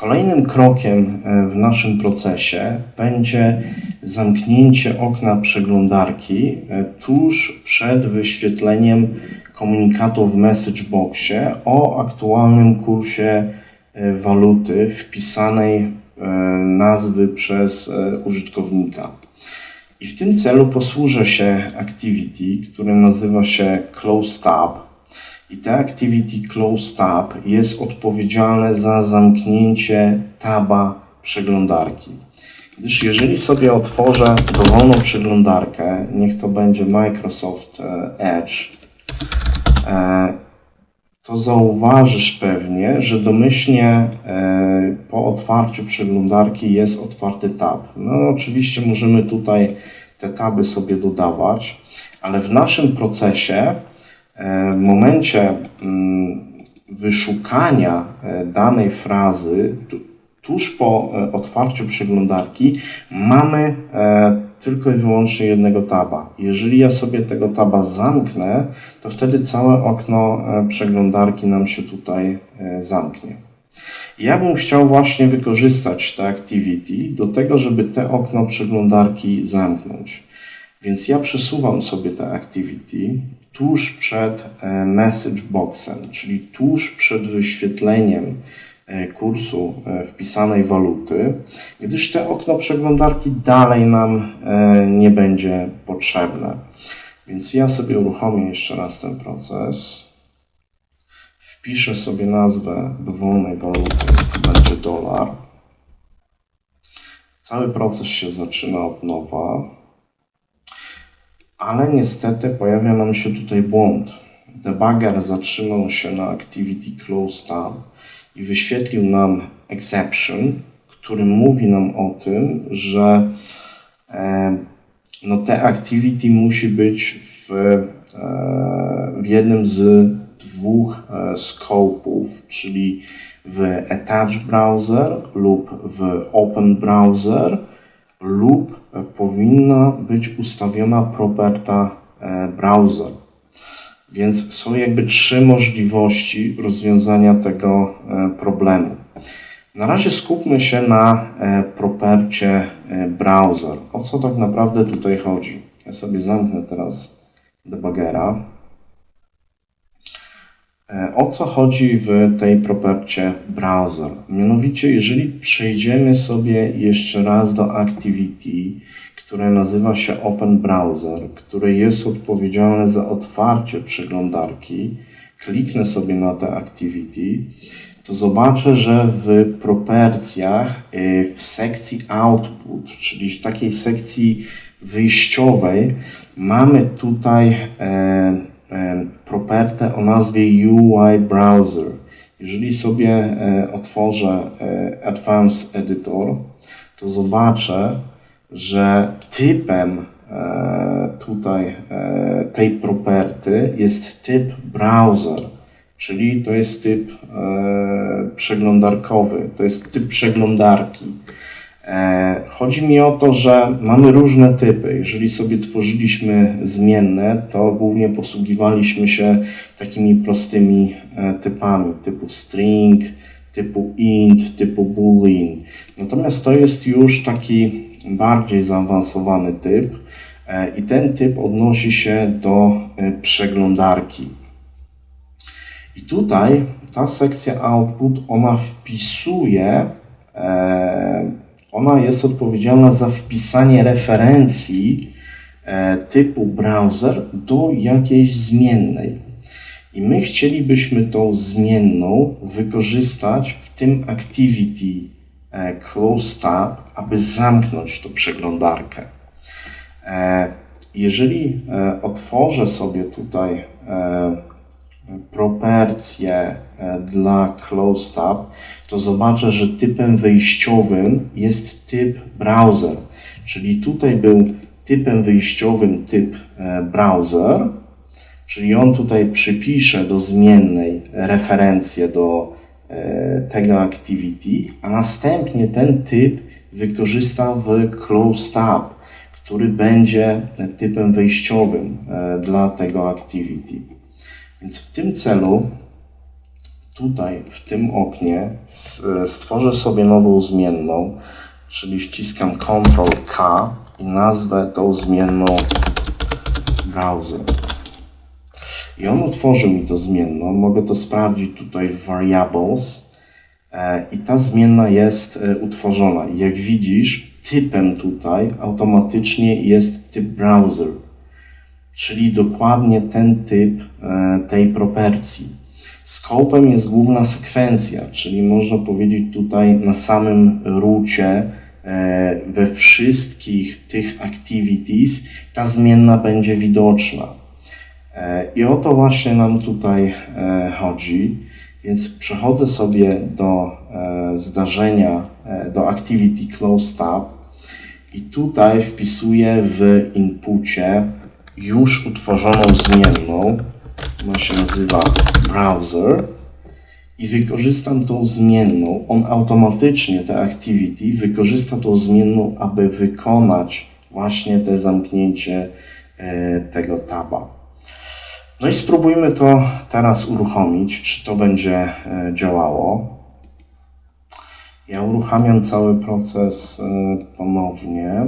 Kolejnym krokiem e, w naszym procesie będzie zamknięcie okna przeglądarki e, tuż przed wyświetleniem komunikatu w message boxie o aktualnym kursie e, waluty wpisanej nazwy przez użytkownika. I w tym celu posłużę się activity, które nazywa się close tab i te Activity Close Tab jest odpowiedzialne za zamknięcie taba przeglądarki. Gdyż jeżeli sobie otworzę dowolną przeglądarkę, niech to będzie Microsoft e, Edge, e, to zauważysz pewnie, że domyślnie e, po otwarciu przeglądarki jest otwarty tab. No oczywiście możemy tutaj te taby sobie dodawać, ale w naszym procesie w momencie mm, wyszukania e, danej frazy, tuż po e, otwarciu przeglądarki, mamy e, tylko i wyłącznie jednego taba. Jeżeli ja sobie tego taba zamknę, to wtedy całe okno przeglądarki nam się tutaj zamknie. Ja bym chciał właśnie wykorzystać te activity do tego, żeby te okno przeglądarki zamknąć. Więc ja przesuwam sobie te activity tuż przed e, message boxem, czyli tuż przed wyświetleniem e, kursu e, wpisanej waluty, gdyż te okno przeglądarki dalej nam nie będzie potrzebne. Więc ja sobie uruchomię jeszcze raz ten proces. Wpiszę sobie nazwę dowolnej waluty, to będzie dolar. Cały proces się zaczyna od nowa ale niestety pojawia nam się tutaj błąd. Debugger zatrzymał się na Activity Close Tab i wyświetlił nam exception, który mówi nam o tym, że e, no te activity musi być w, e, w jednym z dwóch e, czyli w Attach Browser lub w Open Browser lub powinna być ustawiona properta e, browser. Więc są jakby trzy możliwości rozwiązania tego e, problemu. Na razie skupmy się na e, propercie browser. O co tak naprawdę tutaj chodzi? Ja sobie zamknę teraz debugera. E, o co chodzi w tej propercie browser? Mianowicie, jeżeli przejdziemy sobie jeszcze raz do Activity, które nazywa się Open Browser, które jest odpowiedzialne za otwarcie przeglądarki, kliknę sobie na te Activity, to zobaczę, że w propercjach e, w sekcji Output, czyli w takiej sekcji wyjściowej, mamy tutaj e, propertę o nazwie UI Browser. Jeżeli sobie e, otworzę e, Advanced Editor, to zobaczę, że typem e, tutaj tej property jest typ browser, czyli to jest typ przeglądarkowy, to jest typ przeglądarki. E, chodzi mi o to, że mamy różne typy. Jeżeli sobie tworzyliśmy zmienne, to głównie posługiwaliśmy się takimi prostymi e, typami typu string, typu int, typu boolean. Natomiast to jest już taki bardziej zaawansowany typ e, i ten typ odnosi się do przeglądarki. I tutaj ta sekcja output, ona wpisuje ona jest odpowiedzialna za wpisanie referencji e, typu browser do jakiejś zmiennej. I my chcielibyśmy tą zmienną wykorzystać w tym activity e, close tab, aby zamknąć tą przeglądarkę. E, jeżeli otworzę sobie tutaj proporcje dla close tab, to zobaczę, że typem wyjściowym jest typ browser. Czyli tutaj był typem wyjściowym typ e, browser, czyli on tutaj przypisze do zmiennej referencję do e, tego activity, a następnie ten typ wykorzysta w close tab, który będzie typem wyjściowym e, dla tego activity. Więc w tym celu tutaj w tym oknie s- stworzę sobie nową zmienną, czyli wciskam Ctrl K i nazwę tą zmienną browser. I on utworzy mi to zmienną. Mogę to sprawdzić tutaj w variables. E, I ta zmienna jest e, utworzona. Jak widzisz, typem tutaj automatycznie jest typ browser, czyli dokładnie ten typ e, tej propercji. Scopem jest główna sekwencja, czyli można powiedzieć tutaj na samym rucie e, we wszystkich tych activities ta zmienna będzie widoczna. E, I o to właśnie nam tutaj chodzi. Więc przechodzę sobie do zdarzenia, do activity close tab i tutaj wpisuję w inpucie już utworzoną zmienną. Ona się nazywa browser i wykorzystam tą zmienną. On automatycznie, te activity, wykorzysta tą zmienną, aby wykonać właśnie te zamknięcie e, tego taba. No i spróbujmy to teraz uruchomić, czy to będzie e, działało. Ja uruchamiam cały proces e, ponownie.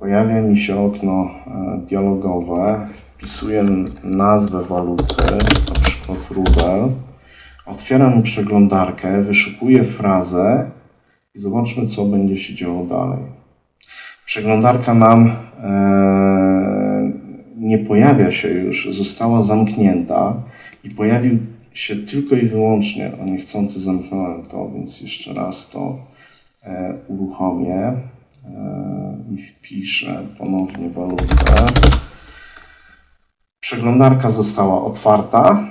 Pojawia mi się okno e, dialogowe. Wpisuję nazwę waluty, na przykład rubel. Otwieram przeglądarkę, wyszukuję frazę i zobaczmy, co będzie się działo dalej. Przeglądarka nam e, nie pojawia się już, została zamknięta i pojawił się tylko i wyłącznie, a niechcący zamknąłem to, więc jeszcze raz to e, uruchomię i wpiszę ponownie walutę. Przeglądarka została otwarta,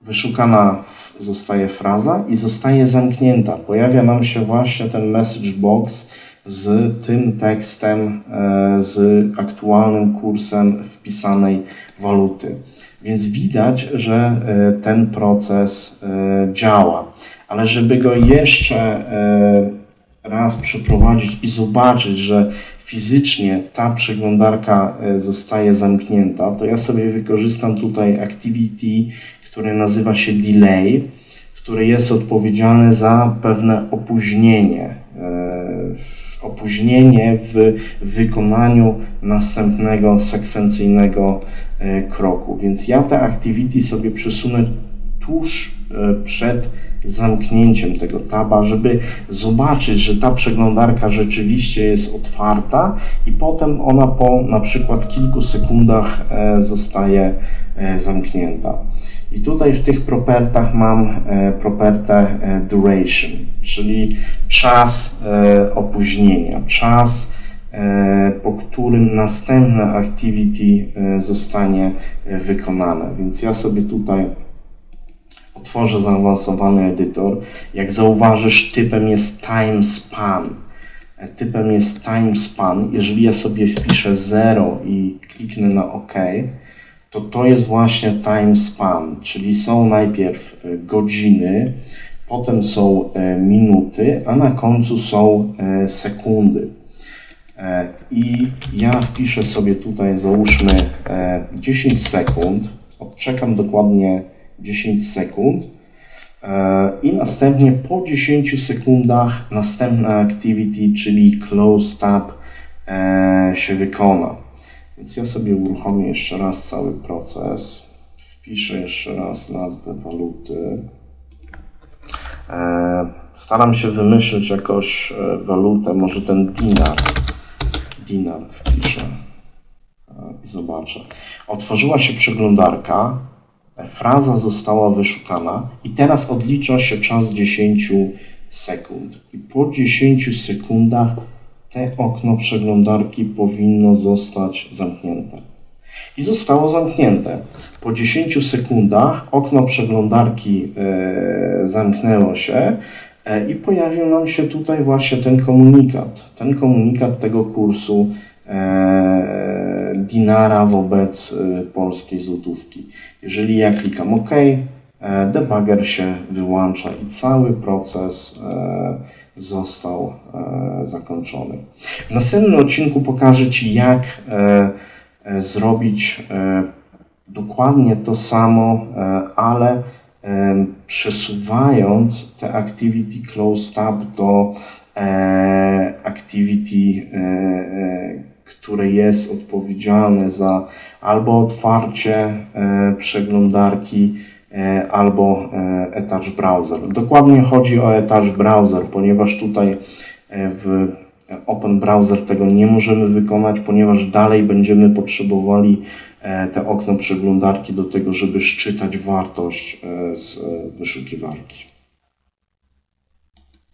wyszukana zostaje fraza i zostaje zamknięta. Pojawia nam się właśnie ten message box z tym tekstem, e, z aktualnym kursem wpisanej waluty. Więc widać, że e, ten proces e, działa. Ale żeby go jeszcze e, raz przeprowadzić i zobaczyć, że fizycznie ta przeglądarka e, zostaje zamknięta, to ja sobie wykorzystam tutaj activity, które nazywa się delay, które jest odpowiedzialne za pewne opóźnienie. e, Opóźnienie w wykonaniu następnego sekwencyjnego e, kroku. Więc ja te activity sobie przesunę tuż e, przed zamknięciem tego taba, żeby zobaczyć, że ta przeglądarka rzeczywiście jest otwarta i potem ona po na przykład kilku sekundach e, zostaje e, zamknięta. I tutaj w tych propertach mam propertę duration, czyli czas opóźnienia, czas po którym następne activity zostanie wykonane. Więc ja sobie tutaj otworzę zaawansowany edytor. Jak zauważysz, typem jest time span. Typem jest time span. Jeżeli ja sobie wpiszę 0 i kliknę na OK, to to jest właśnie time span, czyli są najpierw e, godziny, potem są e, minuty, a na końcu są e, sekundy. I ja wpiszę sobie tutaj, załóżmy e, 10 sekund, odczekam dokładnie 10 sekund e, i następnie po 10 sekundach następna activity, czyli close tab e, się wykona. Więc ja sobie uruchomię jeszcze raz cały proces, wpiszę jeszcze raz nazwę waluty. E, Staram się wymyślić jakąś e, walutę, może ten dinar. Dinar wpiszę i zobaczę. Otworzyła się przeglądarka, fraza została wyszukana i teraz odlicza się czas 10 sekund. I po 10 sekundach te okno przeglądarki powinno zostać zamknięte. I zostało zamknięte. Po 10 sekundach okno przeglądarki e, zamknęło się e, i pojawił nam się tutaj właśnie ten komunikat. Ten komunikat tego kursu e, dinara wobec e, polskiej złotówki. Jeżeli ja klikam OK, e, debugger się wyłącza i cały proces e, został e, zakończony. W następnym odcinku pokażę Ci, jak zrobić dokładnie to samo, ale przesuwając te activity closed tab do activity, które jest odpowiedzialne za albo otwarcie e, przeglądarki, e, albo e, Attach Browser. Dokładnie chodzi o Attach Browser, ponieważ tutaj w Open Browser tego nie możemy wykonać, ponieważ dalej będziemy potrzebowali te okno przeglądarki do tego, żeby szczytać wartość z wyszukiwarki.